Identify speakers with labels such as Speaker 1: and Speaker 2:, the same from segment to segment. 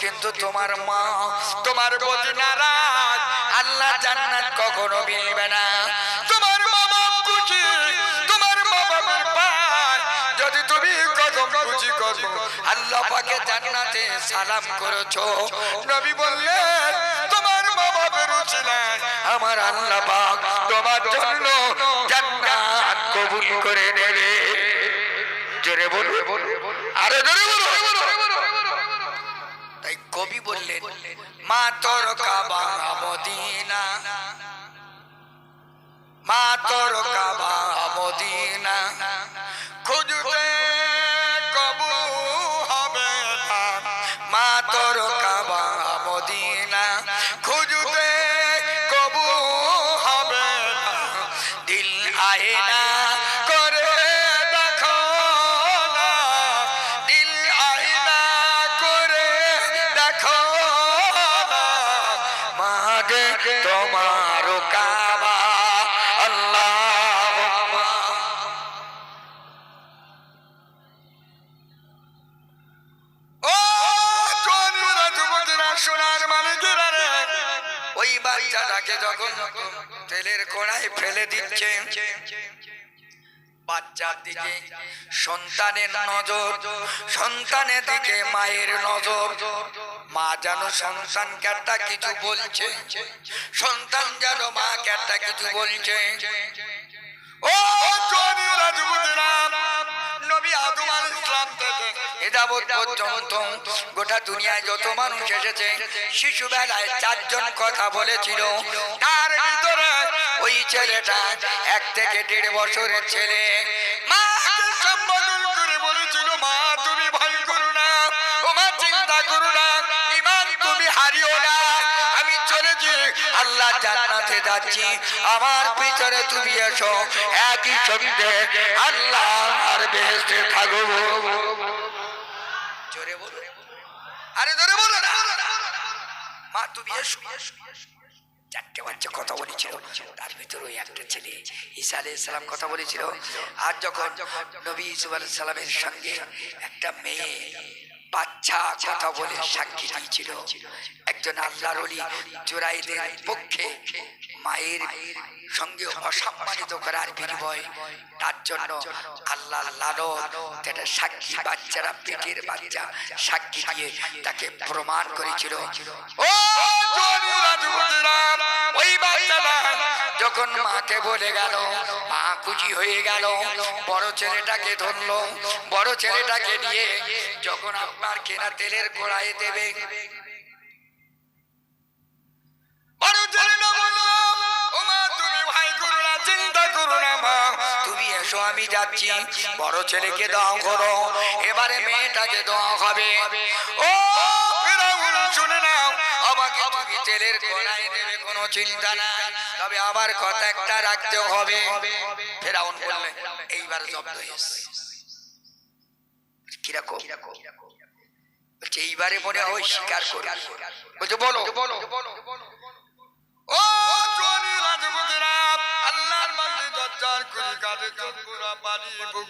Speaker 1: কিন্তু তোমার মা, তোমার আল্লাহ জান্নাত কখনো মিলবে না। তোমার খুশি, তোমার বাবার পায়। যদি তুমি কদম খুশি করো, আল্লাহ পাকে জান্নাতে সালাম করেছ। নবী বললেন, তোমার মা বাপের উচিলায় আমার আল্লাহ পাক তোমার জন্য জান্নাত কবুল করে নেবে। জোরে বলো আরে জোরে বলো তাই কবি বললেন, মা তোর কাবা মদিনা, মা তোর কাবা মদিনা ফেলে দিচ্ছে। বাচ্চার দিকে সন্তানের নজর, সন্তানের দিকে মায়ের নজর। মা যেন সন্তানকে একটা কিছু বলছে, সন্তান যেন মাকে একটা কিছু বলছে। ও নবী আদম আলাইহিস সালাম থেকে এ পর্যন্ত গোটা দুনিয়ায় যত মানুষ এসেছে শিশু বেলায় চারজন কথা বলেছিল। তার ভিতরে ওই ছেলেটা এক থেকে দেড় বছরের ছেলে। বলেছিল যাচ্ছি। আমার পিছনে তুমি এসো। একই সঙ্গে আল্লাহ আর বেহেস্তে বলো আরে, জোরে বলো না মা, তুমি এসো। চারটে বাচ্চা কথা বলেছিল। তার ভিতরে ওই একটা ছেলে ঈসা আলাইহিস সালাম কথা বলেছিল। আর যখন নবী ইসুফ আলাইহিস সালামের সঙ্গে একটা মেয়ে বাচ্চা কথা বলে সাক্ষী দিয়েছিল। একজন আল্লাহর অলি জোরাইদের পক্ষে মায়ের সঙ্গে অসম্মানিত করার বিনিময় তার জন্য আল্লাহ যেটা সাক্ষী বাচ্চারা, পেটের বাচ্চা সাক্ষী দিয়ে তাকে প্রমাণ করেছিল। ও যখন মাকে বলে গেল মা খুশি হয়ে গেল বড় ছেলেটাকে ধরলো বড় ছেলেটাকে নিয়ে যখন আপনার কেনা তেলের গোড়ায় দেবে। বড় ছেলেটা বলল, "ও মা, তুমি ভয় করো না, না, আমি যাচ্ছি। বড় ছেলেকে দাও করো এবারে মেয়েটাকে দেওয়া হবে। ও শুনে নাও তেলের কোনো চিন্তা তবে আবার কথা একটা রাখতে হবে। ফেরাউন এইবার জব্দ হয়েছে। বলছে, এইবারে মনে হয় স্বীকার করবে। বলছে, বলো। ও জোয়ানি রাজপুতেরা, আল্লাহর বান্দে দরজার করে কাঁদে চোখ পানি বুক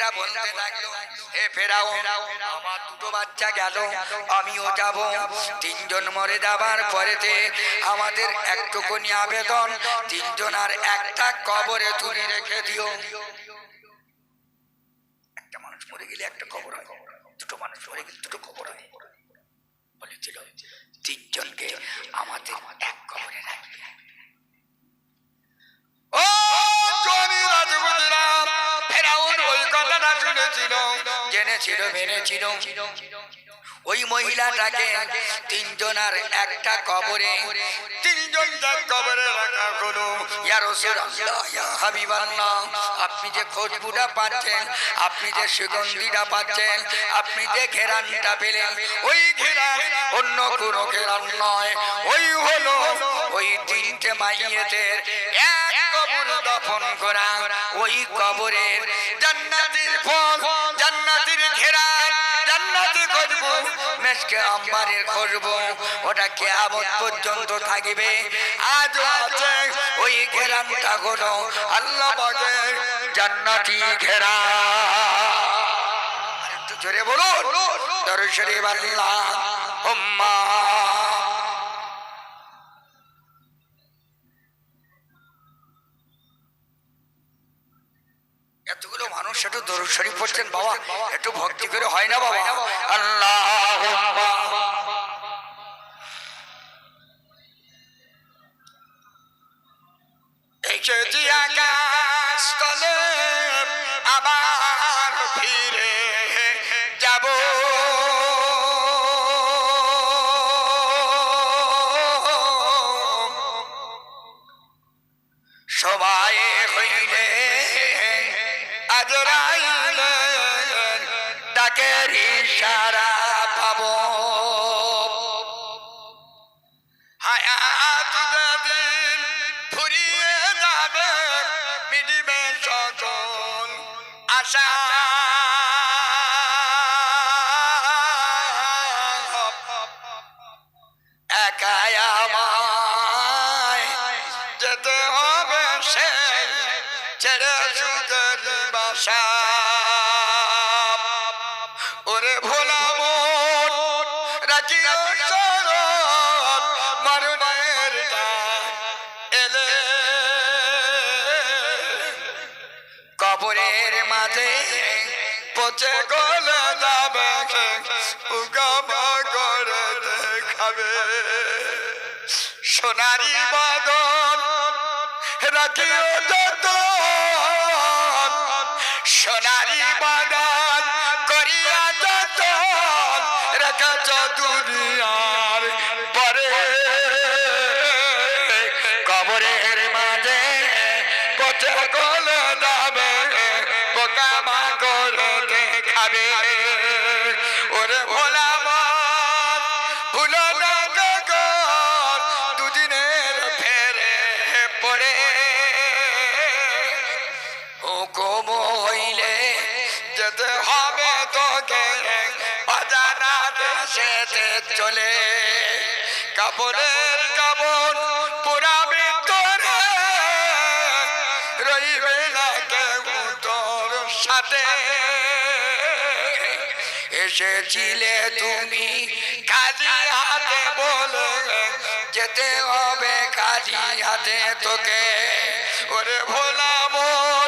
Speaker 1: মেয়েটা বলতে লাগল। হে ফেরাও আমার দুটো বাচ্চা গেল। আমিও যাব। তিনজন মরে যাবার পরেতে আমাদের একটুকুনি আবেদন, তিনজন আর একটা কবরে তুলে রেখে দিও। একটা মানুষ মরে গেলে একটা কবর ওই মহিলাটাকে তিনজনার একটা কবরে তিনজন কবরে রাখা হলো। ইয়া রাসূলুল্লাহ, ইয়া আপনি যে খুশবুটা পাচ্ছেন, আপনি যে সুগন্ধিটা পাচ্ছেন, আপনি যে ঘেরানটা পেলেন, ওই ঘেরান অন্য কোনো ঘেরান নয়। ওই হলো ওই তিনটে মাইয়েদের এক কবর দফন করা। ওই কবরের জান্নাতের ফল, জান্নাতের ঘেরান মেসকে আম্বারের করব ওটা কেয়ামত পর্যন্ত থাকিবে? আজ আছে ওই ঘেরানটা হলো আল্লাহ বলে, জান্নাতি ঘেরা। জোরে বলুন, দরুদ শরীফ আল্লাহ উম্মা মানুষ একটু দরুদ শরীফ পড়ছেন বাবা? একটু ভক্তি করে হয় না বাবা? আল্লাহ ডাকের ইশারা পাবো। পচে গলে যাবে উগামা করে দেখাবে। সোনারি বাদন রাখিও যত সোনারি বদন। চলে। কাপড়ের কাপড় পুরাবে তোরে রইবে না কেউ তোর সাথে। এসেছিলে তুমি কাজী হাতে বলে। যেতে হবে কাজী হাতে তোকে। ওরে ভোলা মন।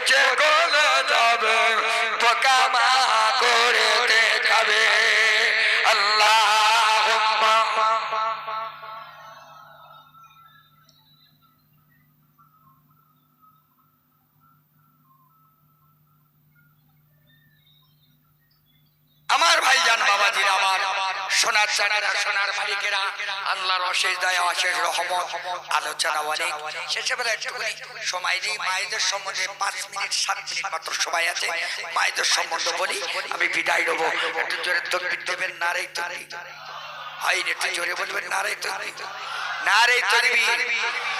Speaker 1: পচে গলে যাবে পোকামা করে দেখাবে আমার ভাই জান বাবাজির আমার সোনার চানেরা সোনার মালিকেরা আল্লাহর অশেষ দয়া, অশেষ রহমত, আলোচনা অনেক। শেষে বেলা একটুখানি সময় নেই মায়েদের সম্বন্ধে পাঁচ মিনিট, সাত মিনিট মাত্র সময় আছে। মায়েদের সম্বন্ধ বলি, আমি বিদায় নেব। একটু জোরে তকবির দেবেন নারে তকবির। হাই একটু জোরে বলবেন না নারে তকবির। নারে তকবির।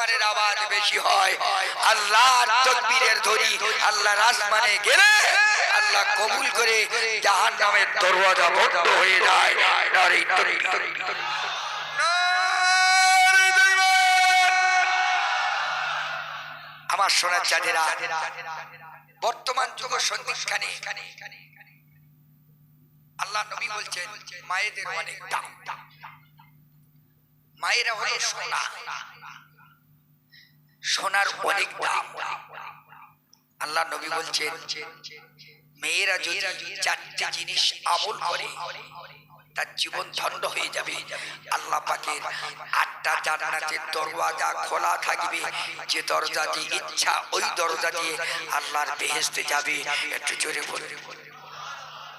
Speaker 1: মুসলমানের আওয়াজ বেশি হয়। আল্লাহ তকবীরের ধরি আল্লাহ আসমানে গেলে আল্লাহ কবুল করে জাহান নামের দরওয়াজা বন্ধ হয়ে যায়। আমার সোনার চাঁদেরা, বর্তমান যুগ সন্ধিক্ষানে আল্লাহ নবী বলছেন, মায়েদের অনেক দাম। মায়েরা হলো সোনা। সোনার অনেক দাম। আল্লাহ নবী বলছেন মেয়েরা যদি চারটি জিনিস আমল করে তার জীবন ধন্য হয়ে যাবে। আল্লাহ পাকের আটটা জান্নাতের দরওয়াজা খোলা থাকবে। যে দরজা দিয়ে ইচ্ছা ওই দরজা দিয়ে আল্লাহর বেহেস্তে যাবে। একটু জোরে বলুন।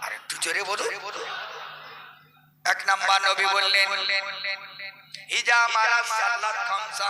Speaker 1: আর একটু জোরে বলুন। এক নাম্বার নবী বললেন ইজা মারা সাল্লাত খামসা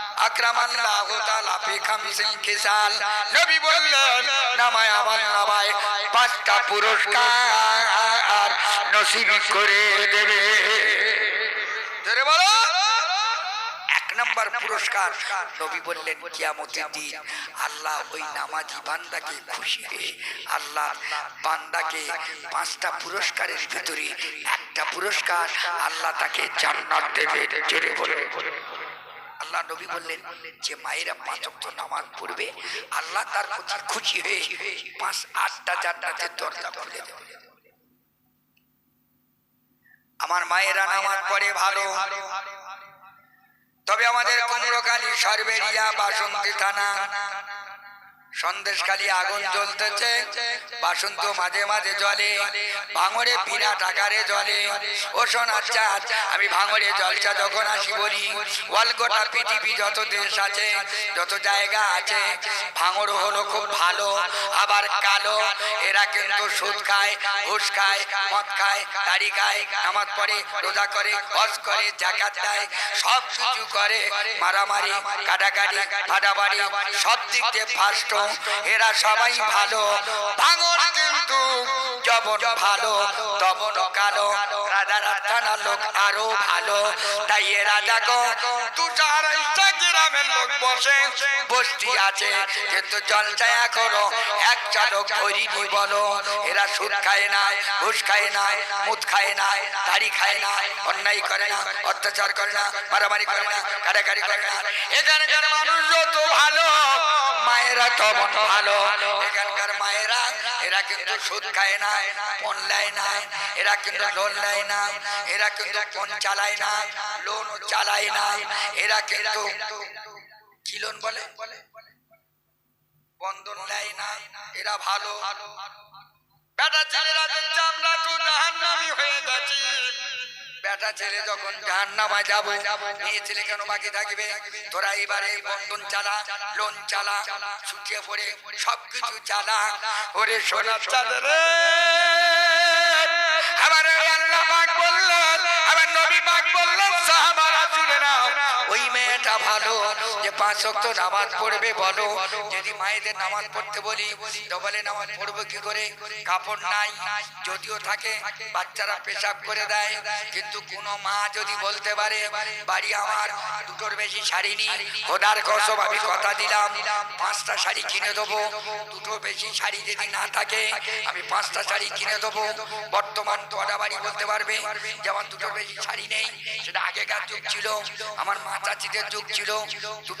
Speaker 1: আকরামাল্লাহ নবী বললেন, নামায় আমার নামায় পাঁচটা পুরস্কার নসিব করে দেবে। জোরে বলো নম্বর পুরস্কার। নবী বললেন, কিয়ামতের দিন আল্লাহ ওই নামাজি বান্দাকে খুশি আল্লাহ বান্দাকে পাঁচটা পুরস্কারের ভিতরে একটা পুরস্কার আল্লাহ তাকে জান্নাত দেবে। জোরে বলে। আল্লাহ নবী বললেন যে মায়েরা পাঁচ ওয়াক্ত নামাজ পড়বে, আল্লাহ তার প্রতি খুশি হয়ে পাঁচ আটটা জান্নাতের দরজা খুলে আমার মায়েরা নামাজ পড়ে ভালো। তবে আমাদের কুমড়োকালী, সরবেরিয়া, বাসন্তী থানা সন্দেশখালি আগুন জ্বলতেছে, বাসন্ত মাঝে মাঝে জলে ভাঙরে বিরাট আকারে জলে। ও সোনার চাঁদ আমি ভাঙরে জলচা যখন আসি বলি গোটা পৃথিবী যত দেশ আছে, যত জায়গা আছে ভাঙর হলো খুব ভালো, আবার কালো। এরা কিন্তু সুদ খায়, ঘুষ খায়, মদ খায় তাড়ি খায়, নামাজ পড়ে, রোজা করে, হজ করে, জাকাত দেয়, সব কিছু করে, মারামারি, কাটাকাটি ফাটাবাড়ি সব দিক দিয়ে ফার্স্ট এরা সবাই ভালো। ভাঙর কিন্তু যবন ভালো, তবন কালো। রাজার থানার লোক আরও ভালো। তাই এরা দেখো খায় না, ঘুষ খায় না, মুদ খায় না খায় না করে না, অত্যাচার করে না, মারামারি করে না কাটাকাটি করে না। মানুষ যত ভালো, মায়েরা তমন ভালো। কিন্তু সুদ খায় না এরা কিন্তু লোন নেয় না, এরা কিন্তু পণ চালায় না, লোন চালায় না, এরা কিন্তু কি লোন বলে? বন্ধন নেয় না, এরা ভালো। বেটা ছেলেরা আমরা তো জাহান্নামি হয়ে গেছি বেটা ছেলে যখন জাহান্নামা যাব মেয়ে ছেলে কেন বাকি থাকবে? তোরা এবারে বন্ধন চালা, লোন চালা, শুকিয়ে পড়ে সবকিছু চালা। ওরে সোনার চাদরে পাঁচ ওয়াক্ত নামাজ পড়বে বলো। যদি মায়েদের নামাজ পড়তে বলি তো বলে নামাজ পড়ব কি করে? কাপড় নাই যদিও থাকে বাচ্চারা পেশাব করে দেয়। কিন্তু কোনো মা যদি বলতে পারে বাড়ি আমার দুটোর বেশি শাড়ি নি খোদার কসম আমি কথা দিলাম পাঁচটা শাড়ি কিনে দেবো দুটো বেশি শাড়ি যদি না থাকে আমি পাঁচটা শাড়ি কিনে দেবো। বর্তমান তোরা বাড়ি বলতে পারবে যেমন দুটোর বেশি শাড়ি নেই সেটা আগেকার যুগ ছিল আমার মা চাচিদের যুগ ছিল দুটো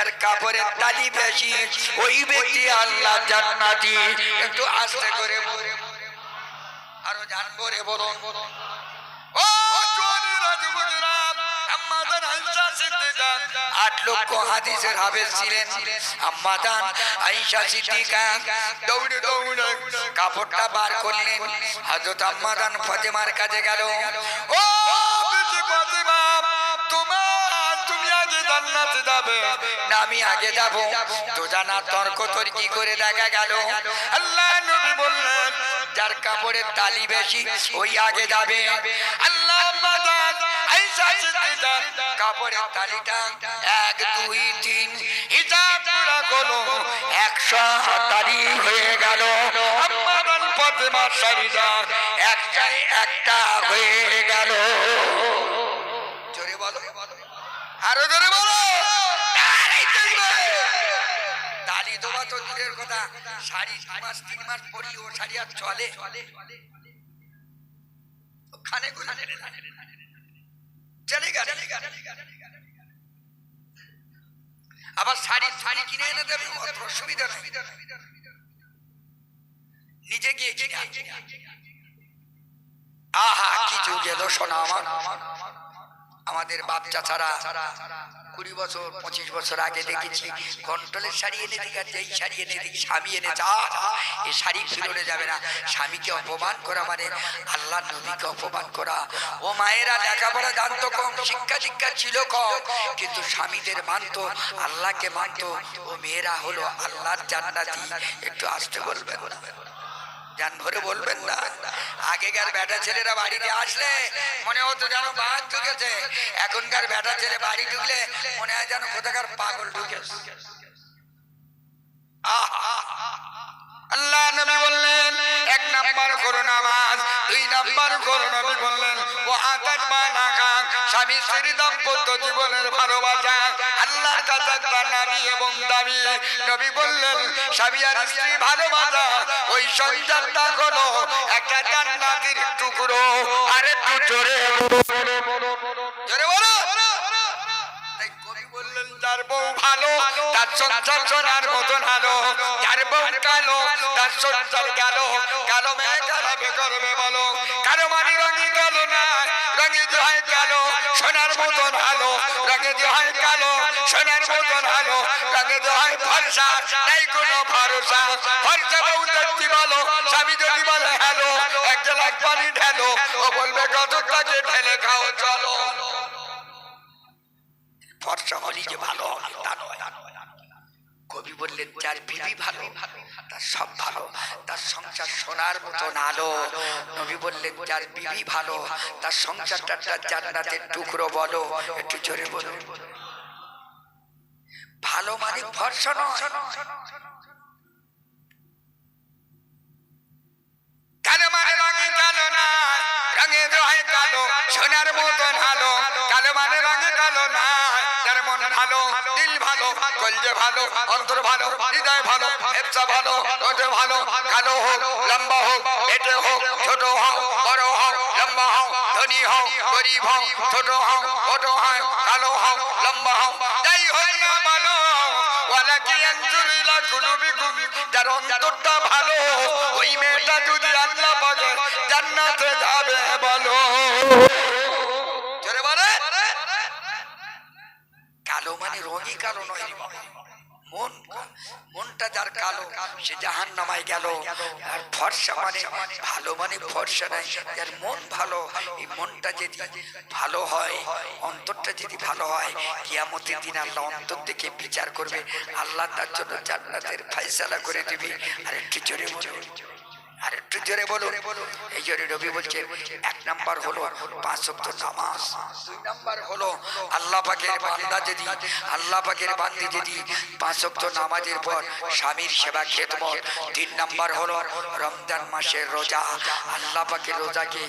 Speaker 1: যার কাপড়ের তালি বেশি, ওই ব্যক্তি আল্লাহ জান্নাতি। একটু আস্তে করে আরও বলুন। কাপড়টা বার করলেন। হযরত আম্মাদান ফাতেমার কাছে গেল। ও জান্নাতে যাবে। আমি আগে যাব। তর্ক তর্কি করে দেখা গেল। আল্লাহ নবী বললেন, যার কাপড়ের তালি বেশি, ওই আগে যাবে। আল্লাহ মাদান আয়েশা সিদ্দিকা, কাপড়ের তালিটা এক, দুই, তিন হিসাব পুরা করল। একশো তালি হয়ে গেল। আম্মাদান ফাতেমা শাড়িটা একটাই একটা হয়ে গেল। আরও ধরে বলো। দাড়ি দেওয়া তো দূরের কথা। শাড়ি দু মাস, তিন মাস পরি ও শাড়ি আর চলে। খানে গুলো চলে গেল। আবার শাড়ি শাড়ি কিনে এনে দেবে নেই। নিজে গিয়ে। আহা, কি যুগ এলো শোনা আমার। আমাদের বাপ ছাড়া কুড়ি বছর, পঁচিশ বছর আগে দেখেছি। কন্ট্রোলের শাড়ি এনে আর যেই শাড়ি এনে দিকে, স্বামী এনে যা, এই শাড়ি ফিরোলে যাবে না। স্বামীকে অপমান করা মানে আল্লাহ নবীকে অপমান করা। ও মায়েরা লেখাপড়া জানতো কম, শিক্ষা শিক্ষা ছিল কম, কিন্তু স্বামীদের মানতো, আল্লাহকে মানতো। ও মেয়েরা হলো আল্লাহর জান্নাতি। একটু আসতে বলবেন জান ভরে বলবেন না। আগেকার বেটা ছেলেরা বাড়িতে আসলে মনে হতো যেন বাঘ ঢুকেছে। এখনকার বেটা ছেলে বাড়ি ঢুকলে মনে হয় যেন কোথাকার পাগল ঢুকেছে। আহা! আল্লাহ নবী বললেন, এক নাম্বার করো নামাজ, দুই নাম্বার করো নবী বললেন, ও আকাশ বানাকা স্বামী স্ত্রী দাম্পত্য জীবনের ভালোবাসা, আল্লাহর কাছে নারী এবং দাবি নবী বললেন, স্বামী আর স্ত্রী ভালোবাসা, ওই সন্তানটা হলো একটা তার সংসার সোনার যে হয় সোনার মতন আলো রঙে যে হয় কালো, সোনার আলো রঙে যে হয় ফর্সা নাই কোনো ভরসা। ফর্সা বউ দেখতে বলো, স্বামী যদি বলে এক গ্লাস পানি ঢেলো, ও খাও, চলো। ভালো তা নয়। কবি বললেন যার বিবি ভালো তার সব ভালো তার সংসার সোনার মতন আলো। নবী বললেন যার বিবি ভালো তার সংসারটা তার জান্নাতের টুকরো বলো একটু জোরে বলো ভালো মানে ফর্সা নয়। কালো রঙে কালো না রঙে কালো সোনার মতন ভালো কালো মানে রঙে কালো না কলজে ভালো, অন্তর ভালো, হৃদয় ভালো, হেপসা ভালো, ওঠে ভালো, কালো হোক, লম্বা হোক পেটে হোক, ছোট হোক, বড় হোক, লম্বা হোক, ধনী হোক, গরিব হোক, ছোট হোক ছোট হয় কালো হোক, লম্বা হোক, যাই হোক না ভালো ওয়ালা কি আনজুর ইলা কুলুবিকুম যার অন্তরটা ভালো, ওই মেয়েটা যদি আল্লাহ পাকে জান্নাতে যাবে, বলো জোরে বলে মানে কালো নয় মন, মনটা যার কালো, সে জাহান নামায় গেল। আর ফর্সা মানে ভালো মানে ফর্সা নাই। যার মন ভালো, এই মনটা যদি ভালো হয়, অন্তরটা যদি ভালো হয়, কিয়ামতের দিন আল্লাহ অন্তর থেকে বিচার করবে। আল্লাহ তার জন্য জান্নাতের ফাইসালা করে দিবে। আর একটু জোরে আর একটু জোরে বলো এই জোরে রবি বলছে এক নাম্বার হলো পাঁচ ওয়াক্ত নামাজ। দুই নাম্বার হলো আল্লাহ পাকের বান্দা যদি, আল্লাহ পাকের বান্দি যদি পাঁচ ওয়াক্ত নামাজের পর স্বামীর সেবা খেদমত। তিন নাম্বার হলো রমজান মাসের রোজা। আল্লাহ পাকের রোজাকে